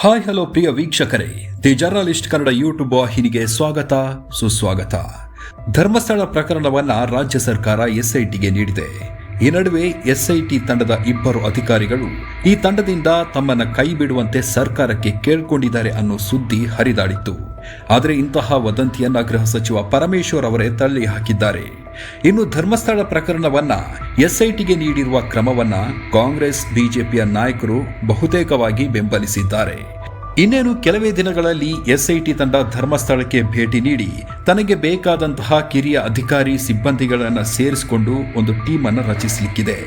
Hi hello ಪ್ರಿಯ ವೀಕ್ಷಕರೇ, the journalist Kannada YouTube ವಾಹಿನಿಗೆ ಸ್ವಾಗತ, ಸುಸ್ವಾಗತ. ಧರ್ಮಸ್ಥಳ ಪ್ರಕರಣವನ್ನ ರಾಜ್ಯ ಸರ್ಕಾರ ಎಸ್ಐಟಿಗೆ ನೀಡಿದೆ. ಈ ನಡುವೆ ಎಸ್ಐಟಿ ತಂಡದ ಇಬ್ಬರು ಅಧಿಕಾರಿಗಳು ಈ ತಂಡದಿಂದ ತಮ್ಮನ್ನ ಕೈ ಬಿಡುವಂತೆ ಸರ್ಕಾರಕ್ಕೆ ಕೇಳ್ಕೊಂಡಿದ್ದಾರೆ ಅನ್ನೋ ಸುದ್ದಿ ಹರಿದಾಡಿತ್ತು. ಆದರೆ ಇಂತಹ ವದಂತಿಯನ್ನ ಗೃಹ ಸಚಿವ ಪರಮೇಶ್ವರ್ ಅವರೇ ತಳ್ಳಿ ಹಾಕಿದ್ದಾರೆ. ಇನ್ನು ಧರ್ಮಸ್ಥಳ ಪ್ರಕರಣವನ್ನ ಎಸ್ಐಟಿಗೆ ನೀಡಿರುವ ಕ್ರಮವನ್ನ ಕಾಂಗ್ರೆಸ್, ಬಿಜೆಪಿಯ ನಾಯಕರು ಬಹುತೇಕವಾಗಿ ಬೆಂಬಲಿಸಿದ್ದಾರೆ. ಇನ್ನೇನು ಕೆಲವೇ ದಿನಗಳಲ್ಲಿ ಎಸ್ಐಟಿ ತಂಡ ಧರ್ಮಸ್ಥಳಕ್ಕೆ ಭೇಟಿ ನೀಡಿ ತನಗೆ ಬೇಕಾದಂತಹ ಕಿರಿಯ ಅಧಿಕಾರಿ ಸಿಬ್ಬಂದಿಗಳನ್ನು ಸೇರಿಸಿಕೊಂಡು ಒಂದು ಟೀಮ್ ಅನ್ನು ರಚಿಸಲಿಕ್ಕಿದೆ.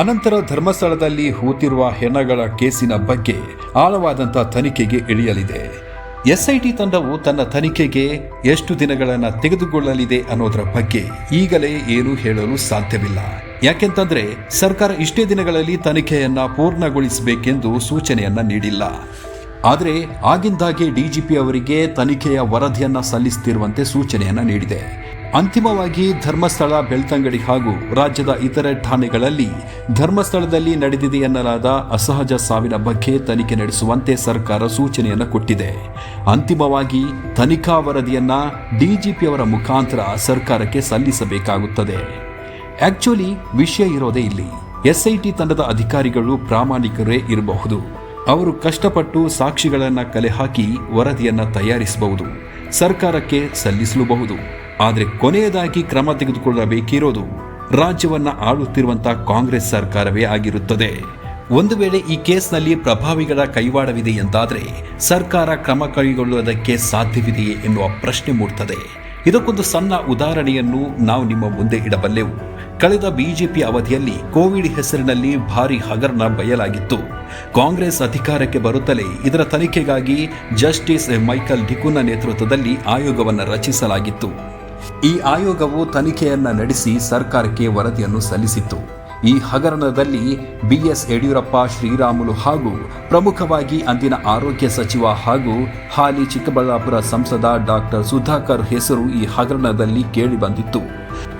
ಅನಂತರ ಧರ್ಮಸ್ಥಳದಲ್ಲಿ ಹೂತಿರುವ ಹೆಣಗಳ ಕೇಸಿನ ಬಗ್ಗೆ ಆಳವಾದಂತಹ ತನಿಖೆಗೆ ಇಳಿಯಲಿದೆ. ಎಸ್ಐಟಿ ತಂಡವು ತನ್ನ ತನಿಖೆಗೆ ಎಷ್ಟು ದಿನಗಳನ್ನು ತೆಗೆದುಕೊಳ್ಳಲಿದೆ ಅನ್ನೋದರ ಬಗ್ಗೆ ಈಗಲೇ ಏನು ಹೇಳಲು ಸಾಧ್ಯವಿಲ್ಲ. ಯಾಕೆಂತಂದ್ರೆ ಸರ್ಕಾರ ಇಷ್ಟೇ ದಿನಗಳಲ್ಲಿ ತನಿಖೆಯನ್ನ ಪೂರ್ಣಗೊಳಿಸಬೇಕೆಂದು ಸೂಚನೆಯನ್ನ ನೀಡಿಲ್ಲ. ಆದರೆ ಆಗಿಂದಾಗೆ ಡಿಜಿಪಿ ಅವರಿಗೆ ತನಿಖೆಯ ವರದಿಯನ್ನ ಸಲ್ಲಿಸುತ್ತಿರುವಂತೆ ಸೂಚನೆಯನ್ನ ನೀಡಿದೆ. ಅಂತಿಮವಾಗಿ ಧರ್ಮಸ್ಥಳ, ಬೆಳ್ತಂಗಡಿ ಹಾಗೂ ರಾಜ್ಯದ ಇತರೆ ಠಾಣೆಗಳಲ್ಲಿ ಧರ್ಮಸ್ಥಳದಲ್ಲಿ ನಡೆದಿದೆ ಎನ್ನಲಾದ ಅಸಹಜ ಸಾವಿನ ಬಗ್ಗೆ ತನಿಖೆ ನಡೆಸುವಂತೆ ಸರ್ಕಾರ ಸೂಚನೆಯನ್ನು ಕೊಟ್ಟಿದೆ. ಅಂತಿಮವಾಗಿ ತನಿಖಾ ವರದಿಯನ್ನ ಡಿಜಿಪಿ ಅವರ ಮುಖಾಂತರ ಸರ್ಕಾರಕ್ಕೆ ಸಲ್ಲಿಸಬೇಕಾಗುತ್ತದೆ. ಆಕ್ಚುಲಿ ವಿಷಯ ಇರೋದೇ ಇಲ್ಲಿ. ಎಸ್ಐಟಿ ತಂಡದ ಅಧಿಕಾರಿಗಳು ಪ್ರಾಮಾಣಿಕರೇ ಇರಬಹುದು. ಅವರು ಕಷ್ಟಪಟ್ಟು ಸಾಕ್ಷಿಗಳನ್ನು ಕಲೆ ಹಾಕಿ ವರದಿಯನ್ನ ತಯಾರಿಸಬಹುದು. ಸರ್ಕಾರಕ್ಕೆ ಸಲ್ಲಿಸಲೂಬಹುದು. ಆದರೆ ಕೊನೆಯದಾಗಿ ಕ್ರಮ ತೆಗೆದುಕೊಳ್ಳಬೇಕಿರೋದು ರಾಜ್ಯವನ್ನ ಆಳುತ್ತಿರುವಂತಹ ಕಾಂಗ್ರೆಸ್ ಸರ್ಕಾರವೇ ಆಗಿರುತ್ತದೆ. ಒಂದು ವೇಳೆ ಈ ಕೇಸ್ನಲ್ಲಿ ಪ್ರಭಾವಿಗಳ ಕೈವಾಡವಿದೆ ಎಂದಾದರೆ ಸರ್ಕಾರ ಕ್ರಮ ಕೈಗೊಳ್ಳುವುದಕ್ಕೆ ಸಾಧ್ಯವಿದೆಯೇ ಎನ್ನುವ ಪ್ರಶ್ನೆ ಮೂಡ್ತದೆ. ಇದಕ್ಕೊಂದು ಸಣ್ಣ ಉದಾಹರಣೆಯನ್ನು ನಾವು ನಿಮ್ಮ ಮುಂದೆ ಇಡಬಲ್ಲೆವು. ಕಳೆದ ಬಿಜೆಪಿ ಅವಧಿಯಲ್ಲಿ ಕೋವಿಡ್ ಹೆಸರಿನಲ್ಲಿ ಭಾರಿ ಹಗರಣ ಬಯಲಾಗಿತ್ತು. ಕಾಂಗ್ರೆಸ್ ಅಧಿಕಾರಕ್ಕೆ ಬರುತ್ತಲೇ ಇದರ ತನಿಖೆಗಾಗಿ ಜಸ್ಟಿಸ್ ಮೈಕಲ್ ಡಿಕುನ ನೇತೃತ್ವದಲ್ಲಿ ಆಯೋಗವನ್ನು ರಚಿಸಲಾಗಿತ್ತು. ಈ ಆಯೋಗವು ತನಿಖೆಯನ್ನು ನಡೆಸಿ ಸರ್ಕಾರಕ್ಕೆ ವರದಿಯನ್ನು ಸಲ್ಲಿಸಿತ್ತು. ಈ ಹಗರಣದಲ್ಲಿ ಬಿಎಸ್ ಯಡಿಯೂರಪ್ಪ, ಶ್ರೀರಾಮುಲು ಹಾಗೂ ಪ್ರಮುಖವಾಗಿ ಅಂದಿನ ಆರೋಗ್ಯ ಸಚಿವ ಹಾಗೂ ಹಾಲಿ ಚಿಕ್ಕಬಳ್ಳಾಪುರ ಸಂಸದ ಡಾಕ್ಟರ್ ಸುಧಾಕರ್ ಹೆಸರು ಈ ಹಗರಣದಲ್ಲಿ ಕೇಳಿಬಂದಿತ್ತು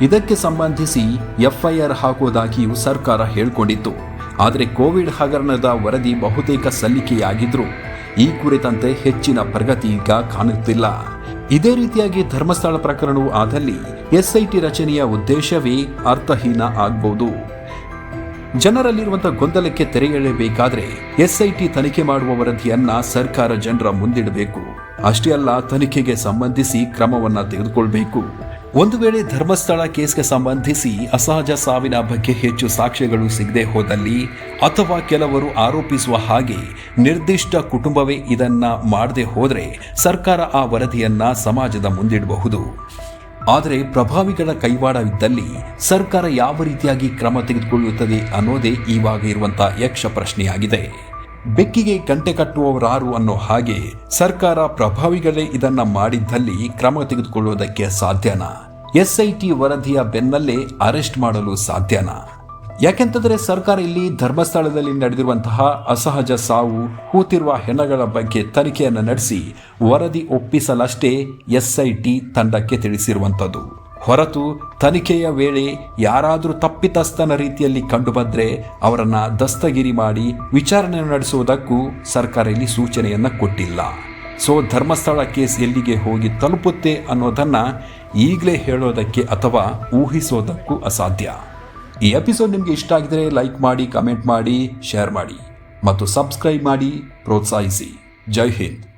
ಇದಕ್ಕೆ ಸಂಬಂಧಿಸಿ ಎಫ್ಐಆರ್ ಹಾಕುವುದಾಗಿಯೂ ಸರ್ಕಾರ ಹೇಳಿಕೊಂಡಿತ್ತು. ಆದರೆ ಕೋವಿಡ್ ಹಗರಣದ ವರದಿ ಬಹುತೇಕ ಸಲ್ಲಿಕೆಯಾಗಿದ್ರು. ಈ ಕುರಿತಂತೆ ಹೆಚ್ಚಿನ ಪ್ರಗತಿ ಈಗ ಕಾಣುತ್ತಿಲ್ಲ. ಇದೇ ರೀತಿಯಾಗಿ ಧರ್ಮಸ್ಥಳ ಪ್ರಕರಣವು ಆದಲ್ಲಿ ಎಸ್ಐಟಿ ರಚನೆಯ ಉದ್ದೇಶವೇ ಅರ್ಥಹೀನ ಆಗಬಹುದು ಜನರಲ್ಲಿರುವಂತಹ ಗೊಂದಲಕ್ಕೆ ತೆರೆ ಎಳೆಯಬೇಕಾದ್ರೆ ಎಸ್ಐಟಿ ತನಿಖೆ ಮಾಡುವ ವರದಿಯನ್ನ ಸರ್ಕಾರ ಜನರ ಮುಂದಿಡಬೇಕು. ಅಷ್ಟೇ ಅಲ್ಲ, ತನಿಖೆಗೆ ಸಂಬಂಧಿಸಿ ಕ್ರಮವನ್ನ ತೆಗೆದುಕೊಳ್ಬೇಕು. ಒಂದು ವೇಳೆ ಧರ್ಮಸ್ಥಳ ಕೇಸ್ಗೆ ಸಂಬಂಧಿಸಿ ಅಸಹಜ ಸಾವಿನ ಬಗ್ಗೆ ಹೆಚ್ಚು ಸಾಕ್ಷ್ಯಗಳು ಸಿಗದೆ ಹೋದಲ್ಲಿ ಅಥವಾ ಕೆಲವರು ಆರೋಪಿಸುವ ಹಾಗೆ ನಿರ್ದಿಷ್ಟ ಕುಟುಂಬವೇ ಇದನ್ನ ಮಾಡದೆ ಹೋದರೆ ಸರ್ಕಾರ ಆ ವರದಿಯನ್ನ ಸಮಾಜದ ಮುಂದಿಡಬಹುದು. ಆದರೆ ಪ್ರಭಾವಿಗಳ ಕೈವಾಡವಿದ್ದಲ್ಲಿ ಸರ್ಕಾರ ಯಾವ ರೀತಿಯಾಗಿ ಕ್ರಮ ತೆಗೆದುಕೊಳ್ಳುತ್ತದೆ ಅನ್ನೋದೇ ಇವಾಗ ಇರುವಂತಹ ಯಕ್ಷ ಪ್ರಶ್ನೆಯಾಗಿದೆ. ಬೆಕ್ಕಿಗೆ ಗಂಟೆ ಕಟ್ಟುವವರಾರು ಅನ್ನೋ ಹಾಗೆ ಸರ್ಕಾರ ಪ್ರಭಾವಿಗಳೇ ಇದನ್ನ ಮಾಡಿದ್ದಲ್ಲಿ ಕ್ರಮ ತೆಗೆದುಕೊಳ್ಳುವುದಕ್ಕೆ ಸಾಧ್ಯನಾ. ಎಸ್ಐಟಿ ವರದಿಯ ಬೆನ್ನಲ್ಲೇ ಅರೆಸ್ಟ್ ಮಾಡಲು ಸಾಧ್ಯನಾ. ಯಾಕೆಂತಂದ್ರೆ ಸರ್ಕಾರ ಇಲ್ಲಿ ಧರ್ಮಸ್ಥಳದಲ್ಲಿ ನಡೆದಿರುವಂತಹ ಅಸಹಜ ಸಾವು ಕೂತಿರುವ ಹೆಣಗಳ ಬಗ್ಗೆ ತನಿಖೆಯನ್ನು ನಡೆಸಿ ವರದಿ ಒಪ್ಪಿಸಲಷ್ಟೇ ಎಸ್ಐಟಿ ತಂಡಕ್ಕೆ ತಿಳಿಸಿರುವಂಥದ್ದು. ಹೊರತು ತನಿಖೆಯ ವೇಳೆ ಯಾರಾದರೂ ತಪ್ಪಿತಸ್ಥನ ರೀತಿಯಲ್ಲಿ ಕಂಡುಬಂದರೆ ಅವರನ್ನು ದಸ್ತಗಿರಿ ಮಾಡಿ ವಿಚಾರಣೆ ನಡೆಸುವುದಕ್ಕೂ ಸರ್ಕಾರ ಇಲ್ಲಿ ಸೂಚನೆಯನ್ನು ಕೊಟ್ಟಿಲ್ಲ. ಸೊ ಧರ್ಮಸ್ಥಳ ಕೇಸ್ ಎಲ್ಲಿಗೆ ಹೋಗಿ ತಲುಪುತ್ತೆ ಅನ್ನೋದನ್ನು ಈಗಲೇ ಹೇಳೋದಕ್ಕೆ ಅಥವಾ ಊಹಿಸೋದಕ್ಕೂ ಅಸಾಧ್ಯ. ಈ ಎಪಿಸೋಡ್ ನಿಮಗೆ ಇಷ್ಟ ಆಗಿದರೆ ಲೈಕ್ ಮಾಡಿ, ಕಮೆಂಟ್ ಮಾಡಿ, ಶೇರ್ ಮಾಡಿ ಮತ್ತು ಸಬ್ಸ್ಕ್ರೈಬ್ ಮಾಡಿ ಪ್ರೋತ್ಸಾಹಿಸಿ. ಜೈ ಹಿಂದ್.